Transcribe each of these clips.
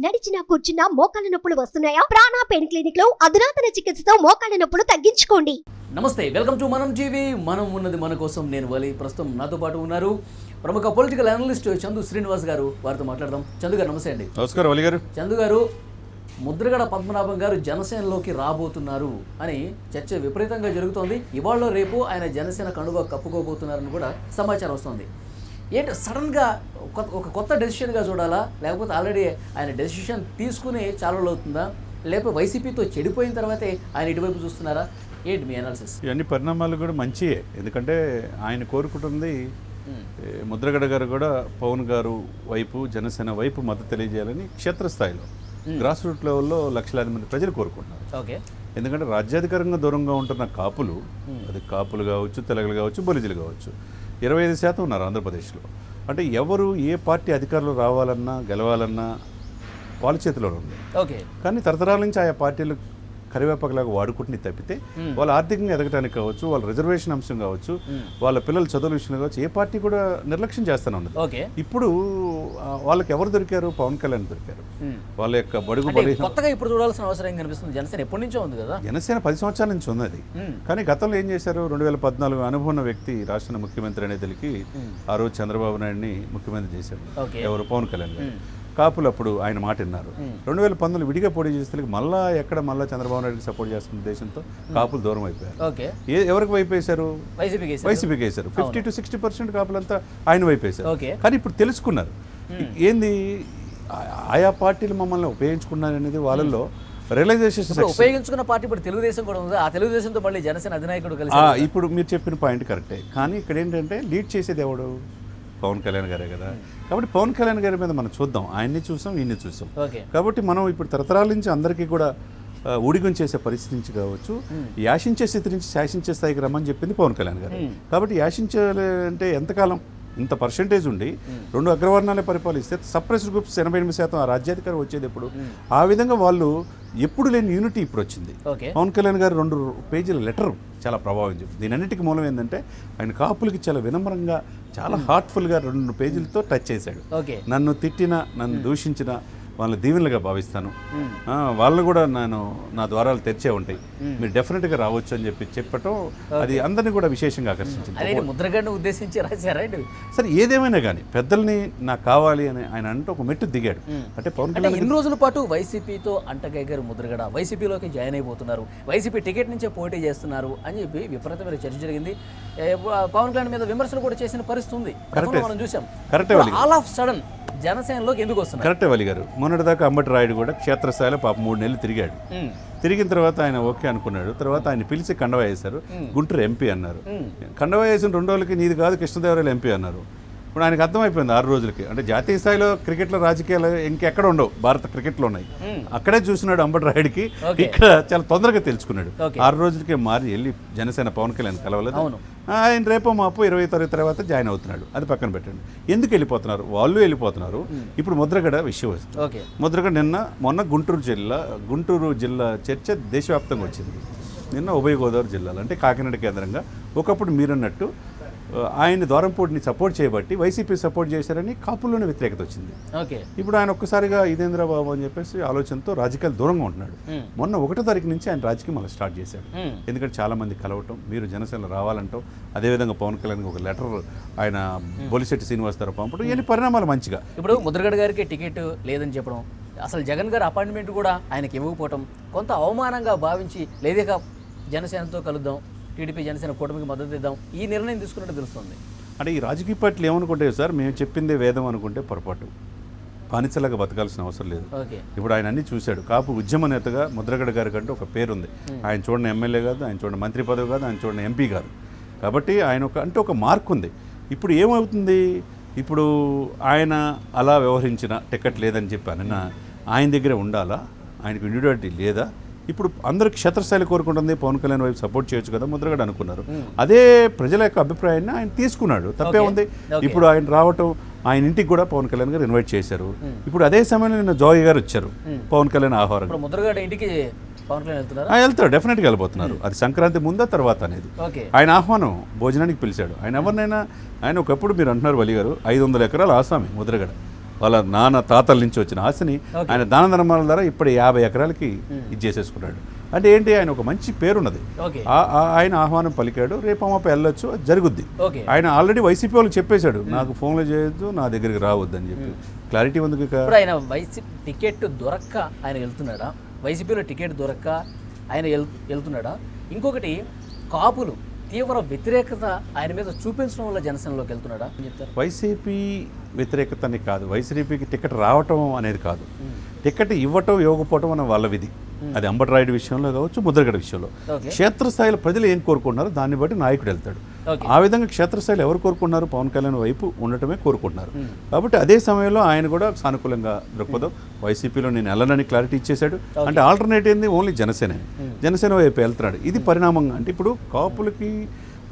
నడిచినా కూర్చున్నా మోకాళ్ళ నొప్పులు వస్తున్నాయా? ప్రాణా పెయిన్ క్లినిక్లో అధునాతన చికిత్సతో మోకాళ్ళ నొప్పులు తగ్గించుకోండి. నమస్తే వెల్కమ్ టు మనం జీవి మనం ఉన్నది మన కోసం నేను వలి. ప్రస్తుతం నాతో పాటు ఉన్నారు ప్రముఖ పొలిటికల్ అనలిస్ట్ చందు శ్రీనివాస్ గారు. వారితో మాట్లాడదాం. చందు గారు నమస్తే అండి. నమస్కారం అలీ గారు. చందు గారు ముద్రగడ పద్మనాభం గారు జనసేనలోకి రాబోతున్నారు అని చర్చ విపరీతంగా జరుగుతోంది. ఇవాళ రేపు ఆయన జనసేన కండుగా కప్పుకోబోతున్నారని కూడా సమాచారం వస్తుంది. ఏంటి సడన్గా కొత్త- ఒక కొత్త డెసిషన్గా చూడాలా? లేకపోతే ఆల్రెడీ ఆయన డెసిషన్ తీసుకుని చాలా అవుతుందా? లేకపోతే వైసీపీతో చెడిపోయిన తర్వాతే ఆయన ఇటువైపు చూస్తున్నారా? ఏంటి మీ అనాలిసిస్ ఇవన్నీ పరిణామాలు కూడా మంచియే. ఎందుకంటే ఆయన కోరుకుంటుంది ముద్రగడ గారు కూడా పవన్ గారు వైపు జనసేన వైపు మద్దతు తెలియజేయాలని క్షేత్రస్థాయిలో గ్రాస్ రూట్ లెవెల్లో లక్షలాది మంది ప్రజలు కోరుకుంటున్నారు. ఓకే. ఎందుకంటే రాజ్యాధికారంగా దూరంగా ఉంటున్న కాపులు అది కాపులు కావచ్చు తెలగలు కావచ్చు బలిజలు కావచ్చు ఇరవై ఐదు శాతం ఉన్నారు ఆంధ్రప్రదేశ్లో. అంటే ఎవరు ఏ పార్టీ అధికారంలో రావాలన్నా గెలవాలన్నా వాళ్ళ చేతిలో ఉంది. ఓకే. కానీ తరతరాల నుంచి ఆయా పార్టీలు కరివేపకలాగా వాడుకుంటుని తప్పితే వాళ్ళు ఆర్థికంగా ఎదగటానికి కావచ్చు వాళ్ళ రిజర్వేషన్ అంశం కావచ్చు వాళ్ళ పిల్లల చదువుల విషయంలో కావచ్చు ఏ పార్టీ కూడా నిర్లక్ష్యం చేస్తానే ఉన్నది ఇప్పుడు వాళ్ళకి ఎవరు దొరికారు? పవన్ కళ్యాణ్ దొరికారు. వాళ్ళ యొక్క బడుగు కొత్తగా ఇప్పుడు చూడాల్సిన అవసరం కనిపిస్తుంది? జనసేన ఎప్పటి నుంచో ఉంది కదా. జనసేన పది సంవత్సరాల నుంచి ఉన్నది. కానీ గతంలో ఏం చేశారు? రెండు వేల పద్నాలుగు అనుభవం వ్యక్తి రాష్ట్ర ముఖ్యమంత్రి తెలికి ఆ రోజు చంద్రబాబు నాయుడిని ముఖ్యమంత్రి చేశారు ఎవరు? పవన్ కళ్యాణ్ గారు. కాపులు అప్పుడు ఆయన మాట విన్నారు. రెండు వేల పంతొమ్మిది విడిగా పోటీ చేస్తే మళ్ళా ఎక్కడ మళ్ళా చంద్రబాబు నాయుడుకి సపోర్ట్ చేస్తున్న ఉద్దేశంతో కాపులు దూరం అయిపోయారు. ఏ ఎవరికి వైపు వేశారు? వైసీపీకి వేశారు. ఫిఫ్టీ టు సిక్స్టీ పర్సెంట్ కాపులంతా ఆయన వైపు వేశారు. కానీ ఇప్పుడు తెలుసుకున్నారు. ఏంది? ఆయా పార్టీలు మమ్మల్ని ఉపయోగించుకున్నారు అనేది వాళ్ళల్లో రియలైజేషన్ ఉపయోగించుకున్న పార్టీ ఇప్పుడు తెలుగుదేశం కూడా ఉంది. ఆ తెలుగుదేశంతో మళ్ళీ జనసేన అధినాయకుడు కలిసి ఇప్పుడు మీరు చెప్పిన పాయింట్ కరెక్టే కానీ ఇక్కడ ఏంటంటే లీడ్ చేసేది ఎవడు? పవన్ కళ్యాణ్ గారే కదా. కాబట్టి పవన్ కళ్యాణ్ గారి మీద మనం చూద్దాం. ఆయన్ని చూసాం ఈయన్ని చూసాం. కాబట్టి మనం ఇప్పుడు తరతరాల నుంచి అందరికీ కూడా ఊడిగం చేసే పరిస్థితి నుంచి కావచ్చు యాశించే స్థితి నుంచి శాసించే స్థాయికి రమ్మని చెప్పింది పవన్ కళ్యాణ్ గారు. కాబట్టి యాశించాలి అంటే ఎంతకాలం ఇంత పర్సంటేజ్ ఉండి రెండు అగ్రవర్ణాలే పరిపాలిస్తే సప్రెస్ గ్రూప్స్ ఎనభై ఎనిమిది శాతం ఆ రాజ్యాధికారం వచ్చేది ఎప్పుడు? ఆ విధంగా వాళ్ళు ఎప్పుడు లేని యూనిటీ ఇప్పుడు వచ్చింది. పవన్ కళ్యాణ్ గారు రెండు పేజీల లెటర్ చాలా ప్రభావం చూపింది దీని అన్నిటికీ మూలం ఏంటంటే ఆయన కాపులకి చాలా వినమ్రంగా చాలా హార్ట్ఫుల్గా రెండు పేజీలతో టచ్ చేశాడు. నన్ను తిట్టిన నన్ను దూషించిన వాళ్ళని దీవెనలుగా భావిస్తాను. ఆ, వాళ్ళు కూడా నేను నా ద్వారాలు తెరిచే ఉంటాయి. మీరు డెఫినెట్గా రావచ్చు అని చెప్పి చెప్పటం అది అందరినీ కూడా విశేషంగా ఆకర్షించింది. ముద్రగడ్డను ఉద్దేశించి రాశారా? సరే ఏదేమైనా కానీ పెద్దల్ని నాకు కావాలి అని ఆయన అంటే ఒక మెట్టు దిగాడు. అంటే పవన్ కళ్యాణ్ ఇన్ని రోజుల పాటు వైసీపీతో అంటగైగారు ముద్రగడ వైసీపీలోకి జాయిన్ అయిపోతున్నారు. వైసీపీ టికెట్ నుంచే పోటీ చేస్తున్నారు అని చెప్పి విపరీతమైన చర్చ జరిగింది. పవన్ కళ్యాణ్ మీద విమర్శలు కూడా చేసిన పరిస్థితి ఉంది. మనం చూసాం ఆల్ ఆఫ్ సడన్ జనసేనలోకి ఎందుకు వస్తున్నారు? కరెక్టే వలి గారు. మొన్నటిదాకా అంబటి రాయుడు కూడా క్షేత్రస్థాయిలో పాప మూడు నెలలు తిరిగాడు. తిరిగిన తర్వాత ఆయన ఓకే అనుకున్నాడు. తర్వాత ఆయన పిలిచి కండవ వేశారు. గుంటూరు ఎంపీ అన్నారు. కండవ వేసిన రెండు రోజులకి నీది కాదు కృష్ణదేవరాయలు ఎంపీ అన్నారు. ఇప్పుడు ఆయనకు అర్థమైపోయింది ఆరు రోజులకి. అంటే జాతీయ స్థాయిలో క్రికెట్లో రాజకీయాలు ఇంకెక్కడ ఉండవు. భారత క్రికెట్లో ఉన్నాయి. అక్కడే చూసినాడు అంబటి రాయుడికి. ఇక్కడ చాలా తొందరగా తెలుసుకున్నాడు. ఆరు రోజులకే మారి వెళ్ళి జనసేన పవన్ కళ్యాణ్ కలవలేదు. ఆయన రేపో మాపు ఇరవై తరగతి తర్వాత జాయిన్ అవుతున్నాడు. అది పక్కన పెట్టండి. ఎందుకు వెళ్ళిపోతున్నారు? వాళ్ళు వెళ్ళిపోతున్నారు. ఇప్పుడు ముద్రగడ విషయం వస్తుంది. ముద్రగడ నిన్న మొన్న గుంటూరు జిల్లా గుంటూరు జిల్లా చర్చ దేశవ్యాప్తంగా వచ్చింది. నిన్న ఉభయ గోదావరి జిల్లాలో అంటే కాకినాడ కేంద్రంగా. ఒకప్పుడు మీరన్నట్టు ఆయన ద్వారంపూడిని సపోర్ట్ చేయబట్టి వైసీపీ సపోర్ట్ చేశారని కాపుల్లోనే వ్యతిరేకత వచ్చింది. ఓకే. ఇప్పుడు ఆయన ఒక్కసారిగా ఇదేంద్ర బాబు అని చెప్పేసి ఆలోచనతో రాజకీయాలు దూరంగా ఉంటున్నాడు. మొన్న ఒకటో తారీఖు నుంచి ఆయన రాజకీయం మళ్ళీ స్టార్ట్ చేశాడు. ఎందుకంటే చాలా మంది కలవటం మీరు జనసేనలో రావాలంటాం అదేవిధంగా పవన్ కళ్యాణ్కి ఒక లెటర్ ఆయన బొలిశెట్టి శ్రీనివాస్ గారు పంపడం ఇవన్నీ పరిణామాలు మంచిగా. ఇప్పుడు ముద్రగడ గారికి టికెట్ లేదని చెప్పడం అసలు జగన్ గారి అపాయింట్మెంట్ కూడా ఆయనకి ఇవ్వకపోవటం కొంత అవమానంగా భావించి లేదేక జనసేనతో కలుద్దాం టీడీపీ జనసేన కూటమికి మద్దతు ఇద్దాం. ఈ నిర్ణయం తీసుకున్నట్టు తెలుస్తుంది. అంటే ఈ రాజకీయ పార్టీలు ఏమనుకుంటే సార్? మేము చెప్పిందే వేదం అనుకుంటే పొరపాటు. బానిసలాగా బతకాల్సిన అవసరం లేదు. ఇప్పుడు ఆయన అన్ని చూశాడు. కాపు ఉద్యమ నేతగా ముద్రగడ గారి కంటే ఒక పేరుంది. ఆయన చూడని ఎమ్మెల్యే కాదు ఆయన చూడని మంత్రి పదవి కాదు ఆయన చూడని ఎంపీ కాదు. కాబట్టి ఆయన ఒక అంటే ఒక మార్క్ ఉంది. ఇప్పుడు ఏమవుతుంది? ఇప్పుడు ఆయన అలా వ్యవహరించిన టికెట్ లేదని చెప్పాను నిన్న ఆయన దగ్గర ఉండాలా? ఆయనకు ఇండివిడువాలిటీ లేదా? ఇప్పుడు అందరూ క్షేత్రస్థాయిలో కోరుకుంటుంది పవన్ కళ్యాణ్ వైపు సపోర్ట్ చేయొచ్చు కదా ముద్రగడ అనుకున్నారు. అదే ప్రజల యొక్క అభిప్రాయాన్ని ఆయన తీసుకున్నాడు. తప్పే ఉంది. ఇప్పుడు ఆయన రావటం ఆయన ఇంటికి కూడా పవన్ కళ్యాణ్ గారు ఇన్వైట్ చేశారు. ఇప్పుడు అదే సమయంలో నిన్న జోగి గారు వచ్చారు. పవన్ కళ్యాణ్ ఆహ్వానం. ముద్రగడ ఇంటికి వెళ్తారు డెఫినెట్గా వెళ్ళిపోతున్నారు అది సంక్రాంతి ముందా తర్వాత అనేది. ఆయన ఆహ్వానం భోజనానికి పిలిచాడు. ఆయన ఎవరినైనా ఆయన ఒకప్పుడు మీరు అంటున్నారు వలి గారు ఐదు వందల ఎకరాల ఆసామి ముద్రగడ. వాళ్ళ నాన్న తాతల నుంచి వచ్చిన ఆస్తిని. ఆయన దాన ధర్మాల ద్వారా ఇప్పుడు యాభై ఎకరాలకి ఇది చేసేసుకున్నాడు. అంటే ఏంటి? ఆయన ఒక మంచి పేరున్నది. ఆయన ఆహ్వానం పలికాడు. రేపు అమ్మ వెళ్ళొచ్చు అది జరుగుద్ది. ఆయన ఆల్రెడీ వైసీపీ వాళ్ళకి చెప్పేశాడు నాకు ఫోన్లు చేయొద్దు నా దగ్గరికి రావద్దు అని చెప్పి క్లారిటీ ఉంది ఆయన వైసీపీ టికెట్ దొరక్క ఆయన వెళ్తున్నాడా? వైసీపీలో టికెట్ దొరక్క ఆయన వెళ్ వెళ్తున్నాడా? ఇంకొకటి కాపులు. తీవ్ర వ్యతిరేకత ఆయన మీద చూపించడం వల్ల జనసేనలోకి వెళ్తున్నాడా? అని చెప్తారు? వైసీపీ వ్యతిరేకతని కాదు. వైసీపీకి టికెట్ రావటం అనేది కాదు. టికెట్ ఇవ్వటం ఇవ్వకపోవటం అన్న వాళ్ళ విధి. అది అంబటరాయుడు విషయంలో కావచ్చు ముద్రగడ విషయంలో. క్షేత్రస్థాయిలో ప్రజలు ఏం కోరుకుంటున్నారో దాన్ని బట్టి నాయకుడు వెళ్తాడు. ఆ విధంగా క్షేత్రస్థాయిలో ఎవరు కోరుకున్నారు పవన్ కళ్యాణ్ వైపు ఉండటమే కోరుకుంటున్నారు. కాబట్టి అదే సమయంలో ఆయన కూడా సానుకూలంగా దృక్పథం వైసీపీలో నేను వెళ్ళనని క్లారిటీ ఇచ్చేశాడు. అంటే ఆల్టర్నేట్ ఏంది? ఓన్లీ జనసేన జనసేన వైపు వెళ్తున్నాడు. ఇది పరిణామంగా అంటే ఇప్పుడు కాపులకి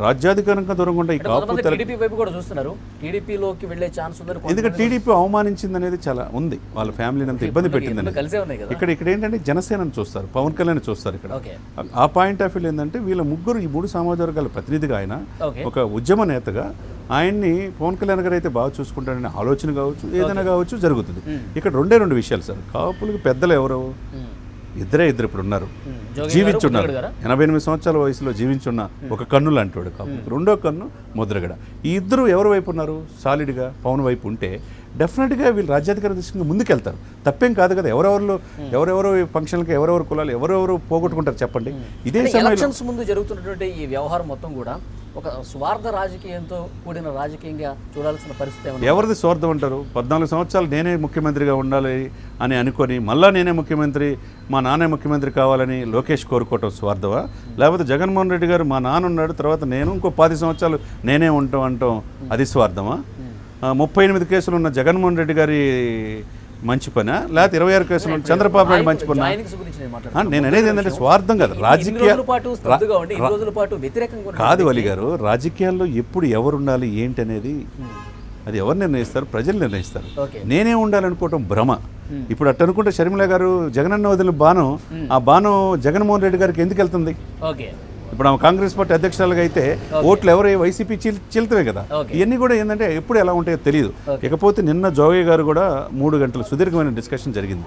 రాజ్యాధికారంగా దూరంగా ఈ కాపు టీడీపీ వైపు కూడా చూస్తున్నారు. టీడీపీలోకి వెళ్ళే ఛాన్స్ ఉందని కొంతమంది ఎందుకంటే టీడీపీ అవమానించింది అనేది చాలా ఉంది. వాళ్ళ ఫ్యామిలీని అంత ఇబ్బంది పెట్టింది రెండు అనేది కలిసే ఉన్నాయి కదా. ఇక్కడ ఇక్కడ ఏంటంటే జనసేనని చూస్తారు పవన్ కళ్యాణ్ చూస్తారు ఇక్కడ. ఆ పాయింట్ ఆఫ్ వ్యూ ఏంటంటే వీళ్ళ ముగ్గురు ఈ మూడు సామాజిక వర్గాల ప్రతినిధిగా ఆయన ఒక ఉద్యమ నేతగా ఆయన్ని పవన్ కళ్యాణ్ గారు అయితే బాగా చూసుకుంటారనే ఆలోచన కావచ్చు ఏదైనా కావచ్చు జరుగుతుంది. ఇక్కడ రెండే రెండు విషయాలు సార్. కాపులకు పెద్దలు ఎవరు? ఇద్దరే ఇద్దరు ఇప్పుడు ఉన్నారు. జీవించున్నారు. ఎనభై ఎనిమిది సంవత్సరాల వయసులో జీవించున్న ఒక కన్ను లాంటివాడు కాపులకు రెండో కన్ను ముద్రగడ. ఈ ఇద్దరు ఎవరి వైపు ఉన్నారు? సాలిడ్గా పవన్ వైపు ఉంటే డెఫినెట్గా వీళ్ళు రాజ్యాధికార దిశగా ముందుకెళ్తారు. తప్పేం కాదు కదా ఎవరెవరిలో ఎవరెవరో ఫంక్షన్లకి ఎవరెవరు కులాలు ఎవరెవరు పోగొట్టుకుంటారు చెప్పండి. ఇదే సమయంలో ముందు జరుగుతున్నటువంటి ఈ వ్యవహారం మొత్తం కూడా ఒక స్వార్థ రాజకీయంతో కూడిన రాజకీయంగా చూడాల్సిన పరిస్థితి ఎవరిది స్వార్థం అంటారు? పద్నాలుగు సంవత్సరాలు నేనే ముఖ్యమంత్రిగా ఉండాలి అని అనుకొని మళ్ళా నేనే ముఖ్యమంత్రి మా నాన్నే ముఖ్యమంత్రి కావాలని లోకేష్ కోరుకోవటం స్వార్థమా? లేకపోతే జగన్మోహన్ రెడ్డి గారు మా నాన్న ఉన్నాడు తర్వాత నేను ఇంకో పది సంవత్సరాలు నేనే ఉంటాం అంటాం అది స్వార్థమా? ముప్పై ఎనిమిది కేసులు ఉన్న జగన్మోహన్ రెడ్డి గారి మంచి పనా? లేకపోతే ఇరవై ఆరు కేసులు చంద్రబాబు నాయుడు మంచి పనా? నేను అనేది ఏంటంటే స్వార్థం కాదు. రాజకీయ కాదు వలి గారు రాజకీయాల్లో ఎప్పుడు ఎవరు ఉండాలి ఏంటి అనేది అది ఎవరు నిర్ణయిస్తారు? ప్రజలు నిర్ణయిస్తారు. నేనే ఉండాలనుకోవటం భ్రమ. ఇప్పుడు అట్ట అనుకుంటే షర్మిల గారు జగనన్న వదిలిన బాణం ఆ బాణం జగన్మోహన్ రెడ్డి గారికి ఎందుకు వెళ్తుంది? ఇప్పుడు ఆమె కాంగ్రెస్ పార్టీ అధ్యక్షురాలుగా అయితే ఓట్లు ఎవరు వైసీపీ చీల్ చీల్తవే కదా. ఇవన్నీ కూడా ఏంటంటే ఎప్పుడు ఎలా ఉంటాయో తెలియదు ఇకపోతే నిన్న జోగయ్య గారు కూడా మూడు గంటల సుదీర్ఘమైన డిస్కషన్ జరిగింది.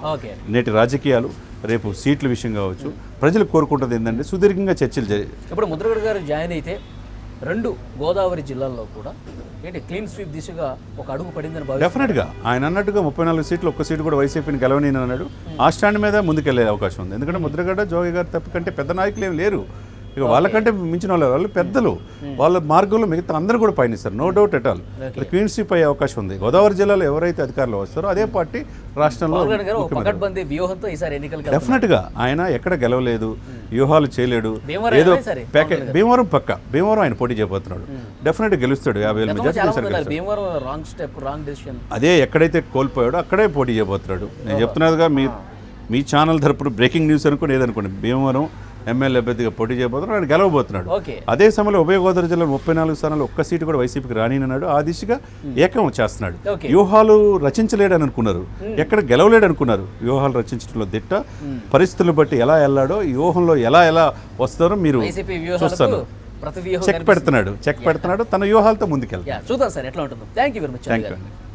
నేటి రాజకీయాలు రేపు సీట్ల విషయం కావచ్చు ప్రజలు కోరుకుంటుంది ఏంటంటే సుదీర్ఘంగా చర్చలు జరి ఇప్పుడు ముద్రగడ గారు జాయిన్ అయితే రెండు గోదావరి జిల్లాల్లో కూడా ఏంటి క్లీన్ స్వీప్ దిశగా ఒక అడుగు పడిందని డెఫినెట్గా. ఆయన అన్నట్టుగా ముప్పై నాలుగు సీట్లు ఒక్క సీటు కూడా వైసీపీని గెలవని అన్నాడు. ఆ స్టాండ్ మీద ముందుకెళ్ళే అవకాశం ఉంది. ఎందుకంటే ముద్రగడ్డ జోగి గారు తప్ప కంటే పెద్ద నాయకులు ఏం లేరు. ఇక వాళ్ళకంటే మించిన వాళ్ళు వాళ్ళు పెద్దలు. వాళ్ళ మార్గంలో మిగతా అందరూ కూడా పయనిస్తారు. No doubt at all queenship అయ్యే అవకాశం ఉంది. గోదావరి జిల్లాలో ఎవరైతే అధికారులు వస్తారో అదే పార్టీ రాష్ట్రంలో డెఫినెట్గా ఆయన ఎక్కడ గెలవలేదు వ్యూహాలు చేయలేడు ఏదో ప్యాకేజ్ భీమవరం పక్క భీమవరం ఆయన పోటీ చేయబోతున్నాడు. డెఫినెట్గా గెలుస్తాడు. యాభై వేల అదే ఎక్కడైతే కోల్పోయాడో అక్కడే పోటీ చేయబోతున్నాడు. నేను చెప్తున్నదిగా మీ మీ ఛానల్ తరపున బ్రేకింగ్ న్యూస్ అనుకోండి ఏదనుకోండి భీమవరం ఎమ్మెల్యే అభ్యర్థిగా పోటీ చేయబోతున్నాడు ఆయన గెలవబోతున్నాడు. అదే సమయంలో ఉభయ గోదావరి జిల్లాలో ముప్పై నాలుగు స్థానాలు ఒక్క సీటు కూడా వైసీపీకి రానిన్నాడు ఆ దిశగా ఏకం చేస్తున్నాడు. వ్యూహాలు రచించలేడని అనుకున్నారు ఎక్కడ గెలవలేడు అనుకున్నారు వ్యూహాలు రచించడంలో దిట్ట. పరిస్థితులను బట్టి ఎలా వెళ్ళాడో వ్యూహంలో ఎలా ఎలా వస్తారో మీరు చూస్తారు చెక్ పెడుతున్నాడు. చెక్ పెడుతున్నాడు. తన వ్యూహాలతో ముందుకెళ్తాడు. చూద్దాం సార్ ఎట్లా ఉంటుందో. Thank you very much